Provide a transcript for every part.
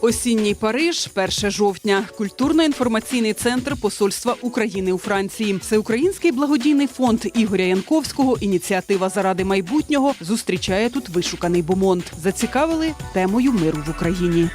Осінній Париж, 1 жовтня. Культурно-інформаційний центр Посольства України у Франції. Всеукраїнський благодійний фонд Ігоря Янковського Ініціатива заради майбутнього зустрічає тут вишуканий бомонд. Зацікавили темою миру в Україні.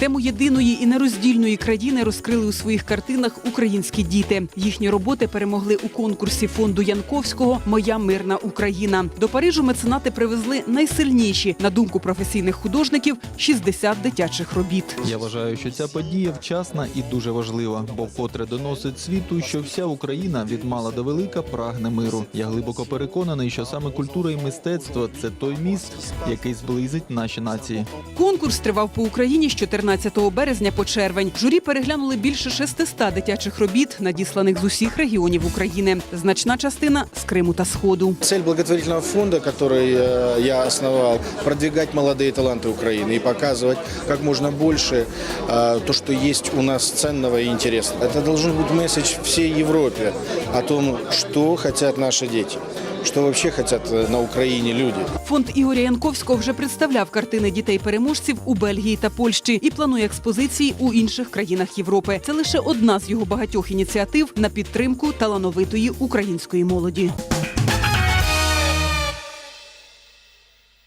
Тему єдиної і нероздільної країни розкрили у своїх картинах українські діти. Їхні роботи перемогли у конкурсі фонду Янковського Моя мирна Україна. До Парижу меценати привезли найсильніші, на думку професійних художників, 60 дитячих робіт. Я вважаю, що ця подія вчасна і дуже важлива, бо вкотре доносить світу, що вся Україна від мала до велика прагне миру. Я глибоко переконаний, що саме культура і мистецтво це той міст, який зблизить наші нації. Конкурс тривав по Україні з 14 березня по червень. Журі переглянули більше 600 дитячих робіт, надісланих з усіх регіонів України. Значна частина з Криму та Сходу. Цель благотворительного фонда, который э, я основал, продвигать молодые таланты Украины и показывать как можно больше э, то, что есть у нас ценного и интересного. Это должен быть месседж всей Европе о том, что хотят наши дети, вообще хотят э, на Україні люди. Фонд Ігоря Янковського вже представляв картини дітей-переможців у Бельгії та Польщі і планує експозиції у інших країнах Європи. Це лише одна з його багатьох ініціатив на підтримку талановитої української молоді.